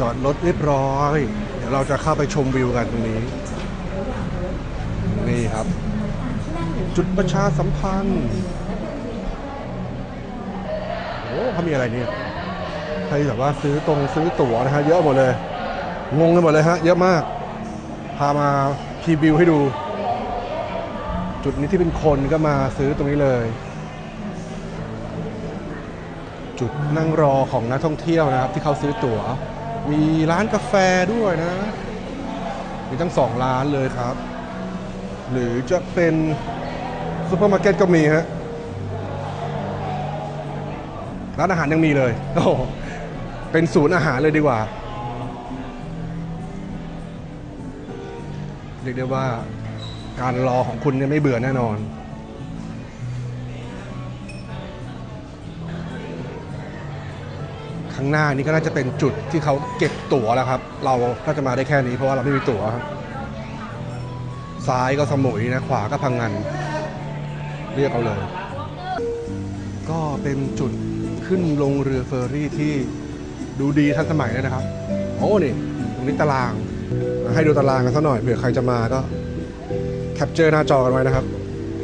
จอดรถเรียบร้อย เดี๋ยวเราจะเข้าไปชมวิวกันตรงนี้ นี่ครับ จุดประชาสัมพันธ์โอ้เขามีอะไรเนี่ยใครแบบว่าซื้อตรงซื้อตั๋วนะฮะเยอะหมดเลย งงกันหมดเลยฮะ เยอะมาก พามาพรีวิวให้ดู จุดนี้ที่เป็นคนก็มาซื้อตรงนี้เลย จุดนั่งรอของนักท่องเที่ยวนะครับ ที่เขาซื้อตั๋ว มีร้านกาแฟด้วยนะ มีทั้งสองร้านเลยครับ หรือจะเป็นซูเปอร์มาร์เก็ตก็มีฮะ ร้านอาหารยังมีเลยโอ้เป็นศูนย์อาหารเลยดีกว่า เรียกได้ว่าการรอของคุณเนี่ยไม่เบื่อแน่นอน ข้างหน้านี้ก็น่าจะเป็นจุดที่เขาเก็บตั๋วแล้วครับ เราก็จะมาได้แค่นี้เพราะว่าเราไม่มีตั๋วครับ ซ้ายก็สมุยนะ ขวาก็พังงานเรียกเอาเลย ก็เป็นจุดขึ้นลงเรือเฟอร์รี่ที่ดูดีทันสมัยเลยนะครับ โอ้นี่ตรงนี้ตาราง ให้ดูตารางกันสักหน่อยเผื่อใครจะมาก็แคปเจอร์หน้าจอกันไว้นะครับ